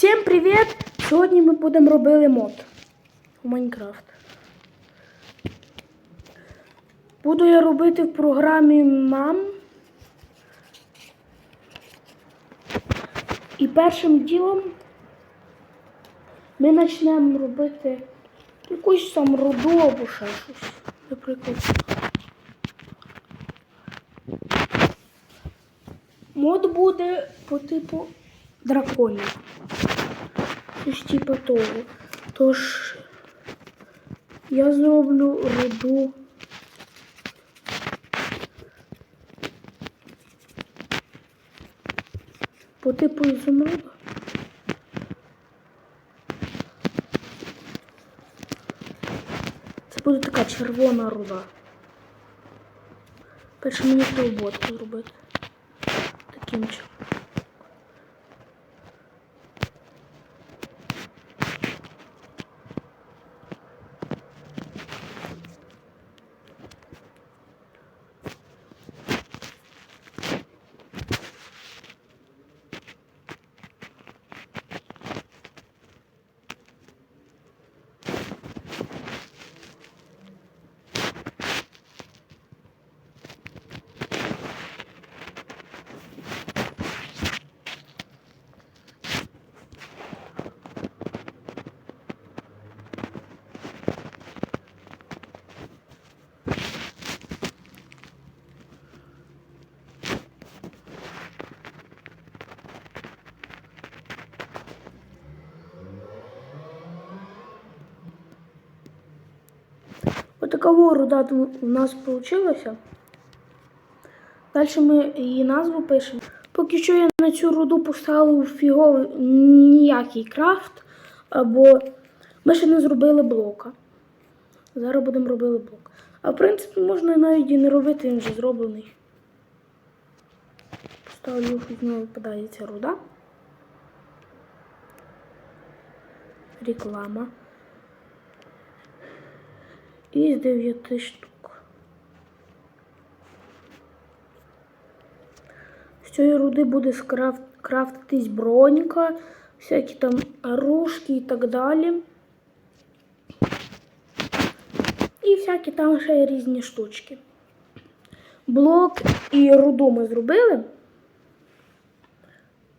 Всім привіт! Сьогодні ми будемо робити мод у Майнкрафт. Буду я робити в програмі MAM. І першим ділом ми почнемо робити якусь там руду або ще щось. Наприклад. Мод буде по типу драконів. Щось типу того. Тож я зроблю руду. По типу ізумруда. Це буде така червона руда. Перше мені треба обводку зробити. Таким чином. Отакова руда у нас вийшла. Далі ми її назву пишемо. Поки що я на цю руду поставив фіговий ніякий крафт, бо ми ще не зробили блока. Зараз будемо робити блок. А в принципі можна навіть і не робити, він вже зроблений. Поставлю, з нього випадає ця руда. Реклама. Із 9 штук. З цієї руди буде скрафт, крафтитись бронька, всякі там оружки і так далі. І всякі там ще різні штучки. Блок і руду ми зробили.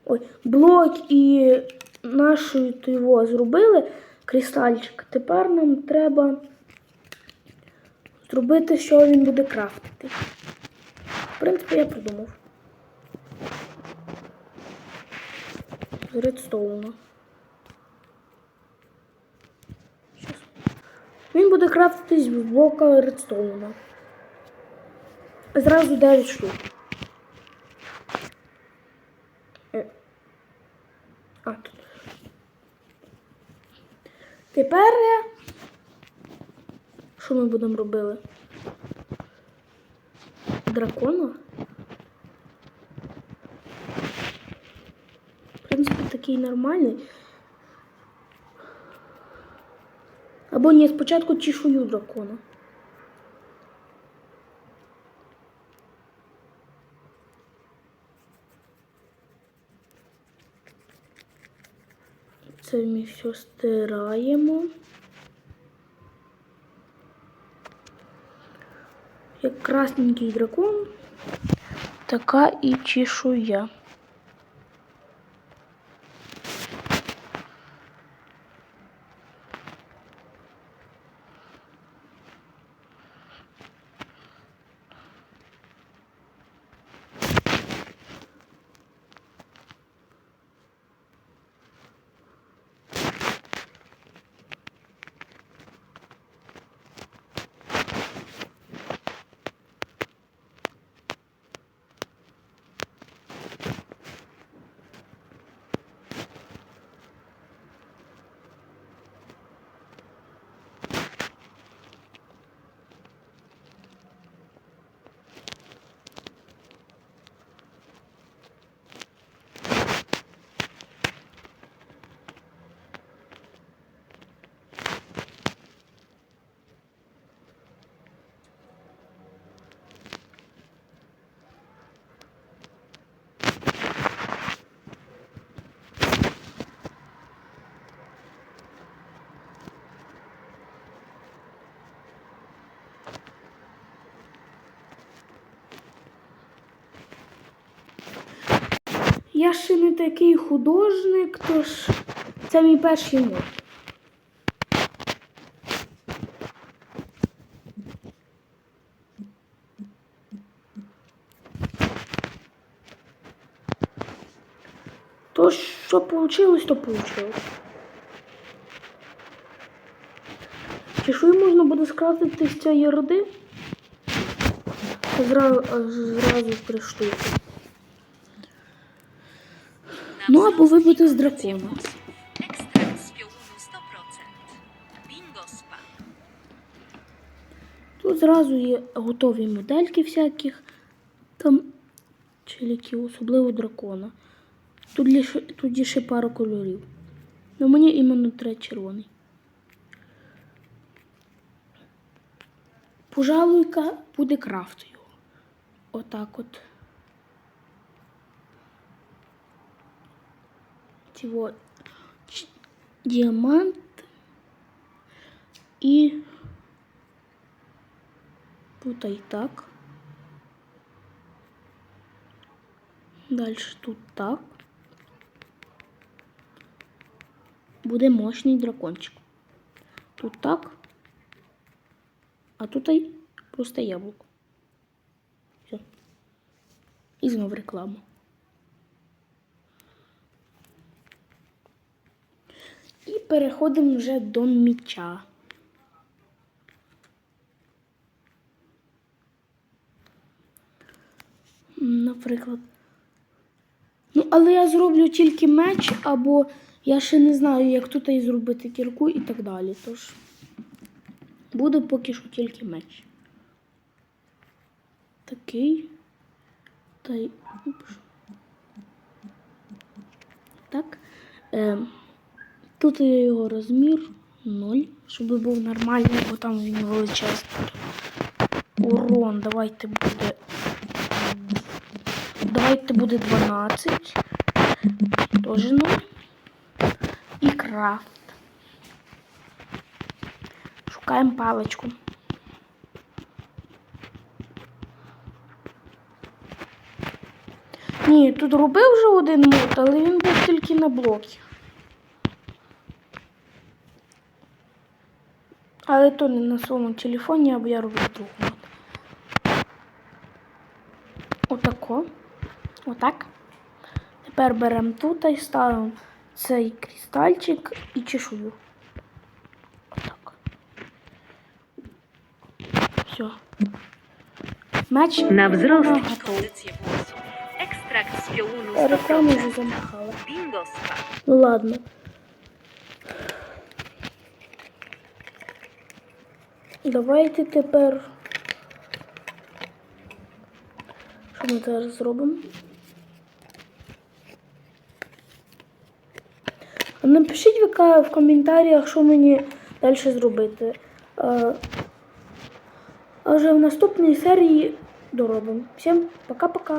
Ой, блок і нашу його зробили кристальчик. Тепер нам треба зробити, що він буде крафтити. В принципі, я придумав. З редстоуна. Він буде крафтитись в блока редстоуна. Зразу 9 штук. Е. А, тут. Тепер я що ми будемо робити? Дракона? В принципі, такий нормальний. Або ні, спочатку чешую дракона. Це ми все стираємо. Як красненький дракон, така і чешуя. Я ще не такий художник, тож це мій перший мод. То, що вийшло, то вийшло. Чешую можна буде скрафтити з цієї роди. Зразу, зразу три штуки. Ну, або вибити з дракона. Ekstrakt z 100%. Тут зразу є готові модельки всяких там челіків, особливо дракона. Тут, лише, тут є ще пара кольорів. Ну мені іменно треба червоний. Пожалуйка буде крафт його. Отак от. Діамант і Тут і так. Дальше тут так. Буде мощний дракончик. Тут так. А тут просто яблуко. Все. І знов реклама. І переходимо вже до міча. Наприклад. Ну, але я зроблю тільки меч, або я ще не знаю, як тут і зробити кірку і так далі. Тож буде поки що тільки меч. Такий. Та й. Так. Е, тут є його розмір 0, щоб був нормальний, бо там він величезний. Урон, давайте буде Давайте буде 12. Тоже 0. І крафт. Шукаємо паличку. Ні, тут робив вже один мод, але він був тільки на блокі. Але то не на своєму телефоні, або я роблю другому. Отако. Отак. Тепер беремо тут і ставимо цей кристальчик і чешую. Отак. Все. Меч wzrost. готовий. Kondycję włosów. Ekstrakt Рекламу вже замахала. Ну ладно. Давайте тепер. Що ми зараз зробимо? Напишіть в коментарях, що мені далі зробити. А, вже в наступній серії доробимо. Всім пока-пока.